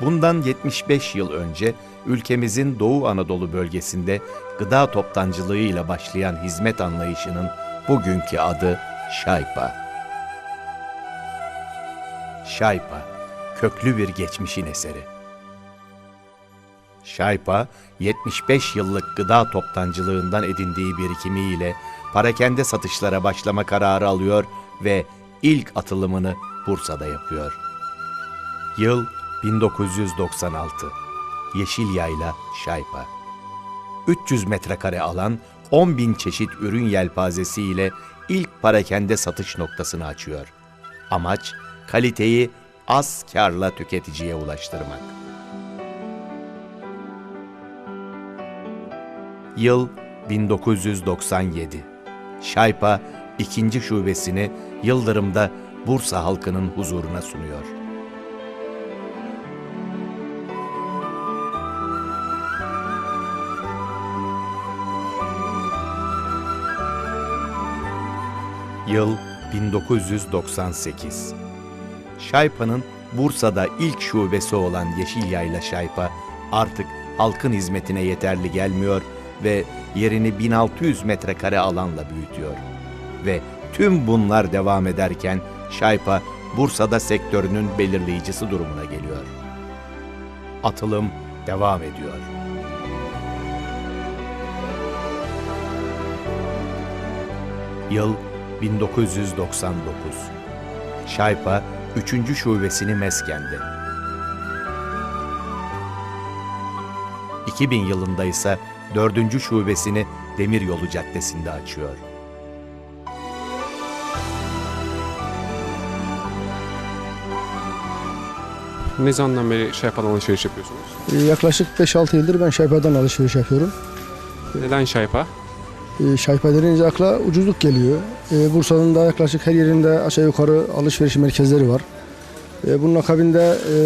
Bundan 75 yıl önce ülkemizin Doğu Anadolu bölgesinde gıda toptancılığıyla başlayan hizmet anlayışının bugünkü adı Şaypa. Şaypa, köklü bir geçmişin eseri. Şaypa, 75 yıllık gıda toptancılığından edindiği birikimiyle parakende satışlara başlama kararı alıyor ve ilk atılımını Bursa'da yapıyor. Yıl 1996. Yeşil Yayla Şaypa. 300 metrekare alan 10 bin çeşit ürün yelpazesiyle ilk parakende satış noktasını açıyor. Amaç kaliteyi az karla tüketiciye ulaştırmak. Yıl 1997. Şaypa ikinci şubesini Yıldırım'da Bursa halkının huzuruna sunuyor. Yıl 1998. Şaypa'nın Bursa'da ilk şubesi olan Yeşil Yayla Şaypa artık halkın hizmetine yeterli gelmiyor ve yerini 1600 metrekare alanla büyütüyor. Ve tüm bunlar devam ederken Şaypa Bursa'da sektörünün belirleyicisi durumuna geliyor. Atılım devam ediyor. Yıl 1999. Şaypa 3. şubesini Mesken'de. 2000 yılında ise 4. şubesini Demiryolu Caddesi'nde açıyor. Ne zamandan beri yapan alışveriş yapıyorsunuz? Yaklaşık 5-6 yıldır ben Şaypa'dan alışveriş yapıyorum. Neden Şaypa? Şaypa denince akla ucuzluk geliyor. Ee, Bursa'nın da yaklaşık her yerinde aşağı yukarı alışveriş merkezleri var. Ee, Bunun akabinde e,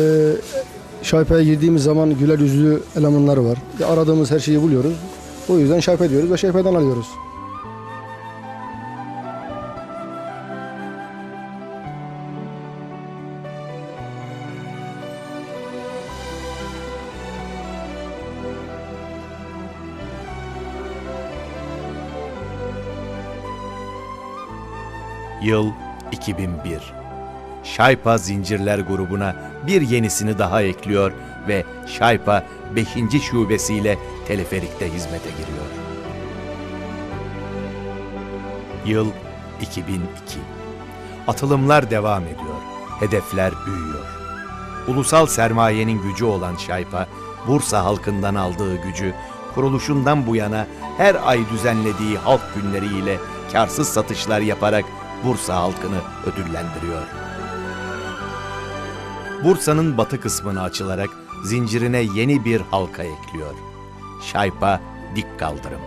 Şaypa'ya girdiğimiz zaman güler yüzlü elemanları var. Aradığımız her şeyi buluyoruz. O yüzden Şaypa diyoruz ve Şaypa'dan alıyoruz. Yıl 2001. Şaypa Zincirler grubuna bir yenisini daha ekliyor ve Şaypa 5. şubesiyle teleferikte hizmete giriyor. Yıl 2002. Atılımlar devam ediyor. Hedefler büyüyor. Ulusal sermayenin gücü olan Şaypa, Bursa halkından aldığı gücü kuruluşundan bu yana her ay düzenlediği halk günleriyle karsız satışlar yaparak Bursa halkını ödüllendiriyor. Bursa'nın batı kısmına açılarak zincirine yeni bir halka ekliyor. Şaypa Dik Kaldırım.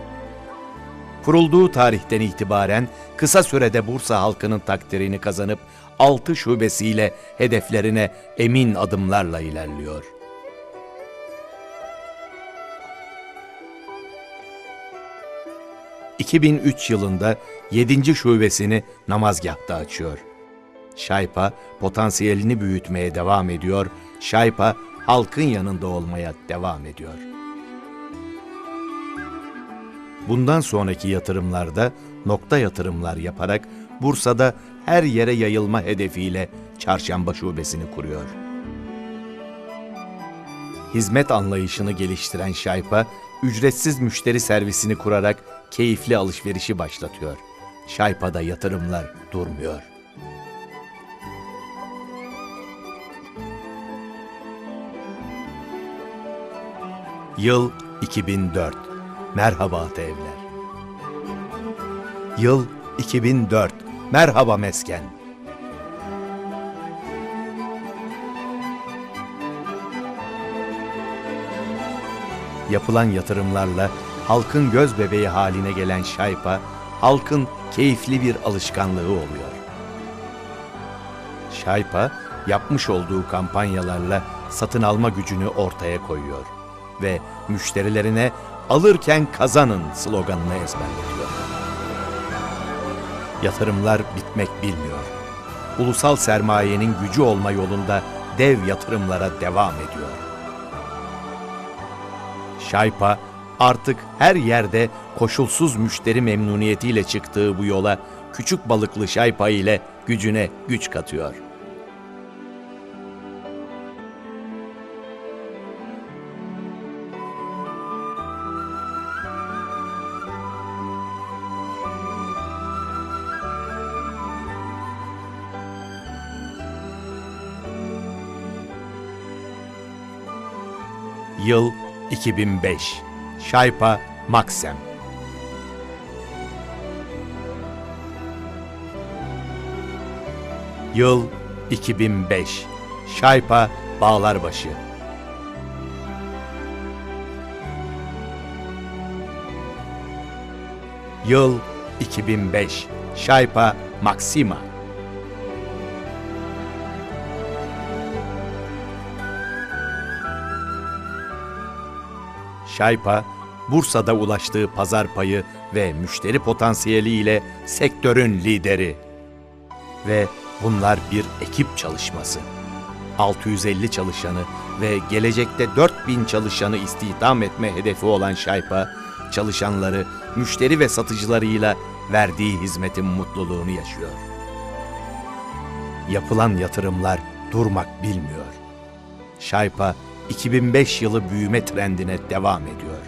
Kurulduğu tarihten itibaren kısa sürede Bursa halkının takdirini kazanıp 6 şubesiyle hedeflerine emin adımlarla ilerliyor. ...2003 yılında 7. şubesini namazgahta açıyor. Şaypa potansiyelini büyütmeye devam ediyor, Şaypa halkın yanında olmaya devam ediyor. Bundan sonraki yatırımlarda nokta yatırımlar yaparak Bursa'da her yere yayılma hedefiyle Çarşamba Şubesini kuruyor. Hizmet anlayışını geliştiren Şaypa, ücretsiz müşteri servisini kurarak keyifli alışverişi başlatıyor. Şaypa'da yatırımlar durmuyor. Yıl 2004. Merhaba Evler. Yıl 2004. Merhaba Mesken. Yapılan yatırımlarla halkın göz bebeği haline gelen Şaypa, halkın keyifli bir alışkanlığı oluyor. Şaypa, yapmış olduğu kampanyalarla satın alma gücünü ortaya koyuyor ve müşterilerine alırken kazanın sloganını ezberletiyor. Yatırımlar bitmek bilmiyor. Ulusal sermayenin gücü olma yolunda dev yatırımlara devam ediyor. Şaypa artık her yerde koşulsuz müşteri memnuniyetiyle çıktığı bu yola küçük balıklı Şaypa ile gücüne güç katıyor. Yıl 2005. Şaypa Maksem. Yıl 2005. Şaypa Bağlarbaşı. Yıl 2005. Şaypa Maksima. Şaypa, Bursa'da ulaştığı pazar payı ve müşteri potansiyeliyle sektörün lideri. Ve bunlar bir ekip çalışması. 650 çalışanı ve gelecekte 4000 çalışanı istihdam etme hedefi olan Şaypa, çalışanları, müşteri ve satıcılarıyla verdiği hizmetin mutluluğunu yaşıyor. Yapılan yatırımlar durmak bilmiyor. Şaypa 2005 yılı büyüme trendine devam ediyor.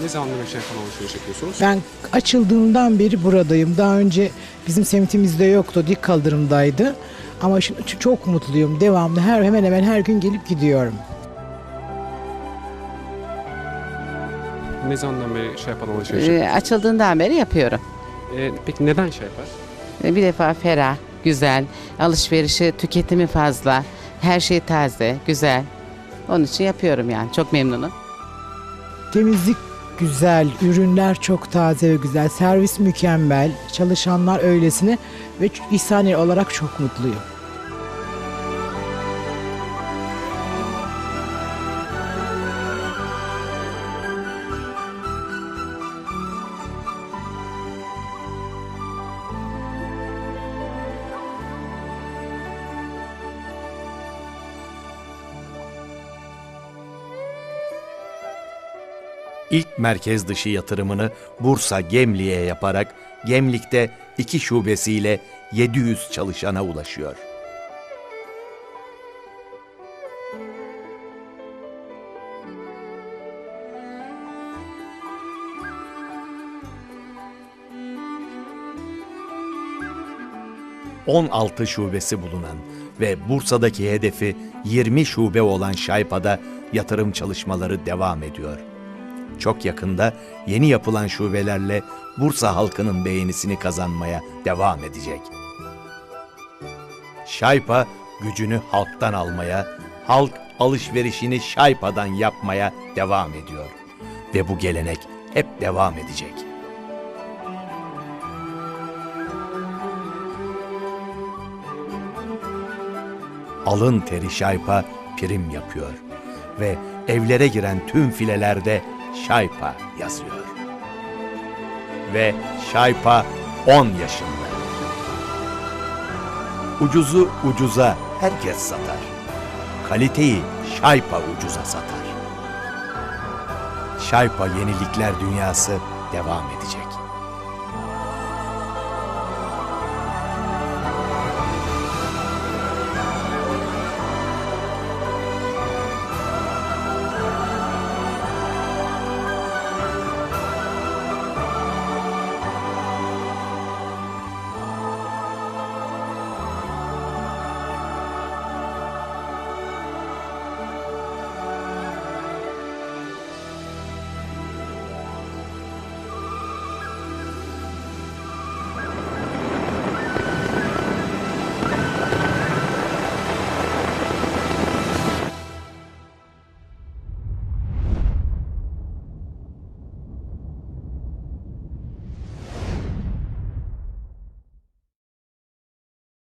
Ne zamandan beri Şaypa'dan alışveriş yapıyorsunuz? Ben açıldığından beri buradayım. Daha önce bizim semtimizde yoktu. Dik kaldırımdaydı. Ama şimdi çok mutluyum. Devamlı her hemen hemen her gün gelip gidiyorum. Ne zamandan beri Şaypa'dan alışveriş yapıyorsunuz? Ee, açıldığından beri yapıyorum. Ee, peki neden Şaypa? Ee, Bir defa ferah, güzel, alışverişi, tüketimi fazla, her şey taze, güzel. Onun için yapıyorum yani. Çok memnunum. Temizlik güzel, ürünler çok taze ve güzel, servis mükemmel, çalışanlar öylesine ve İhsaniye olarak çok mutluyum. İlk merkez dışı yatırımını Bursa Gemlik'e yaparak Gemlik'te iki şubesiyle 700 çalışana ulaşıyor. ...16 şubesi bulunan ve Bursa'daki hedefi 20 şube olan Şaypa'da yatırım çalışmaları devam ediyor. Çok yakında yeni yapılan şubelerle Bursa halkının beğenisini kazanmaya devam edecek. Şaypa gücünü halktan almaya, halk alışverişini Şaypa'dan yapmaya devam ediyor. Ve bu gelenek hep devam edecek. Alın teri Şaypa prim yapıyor ve evlere giren tüm filelerde Şaypa yazıyor. Ve Şaypa 10 yaşında. Ucuzu ucuza herkes satar. Kaliteyi Şaypa ucuza satar. Şaypa yenilikler dünyası devam edecek.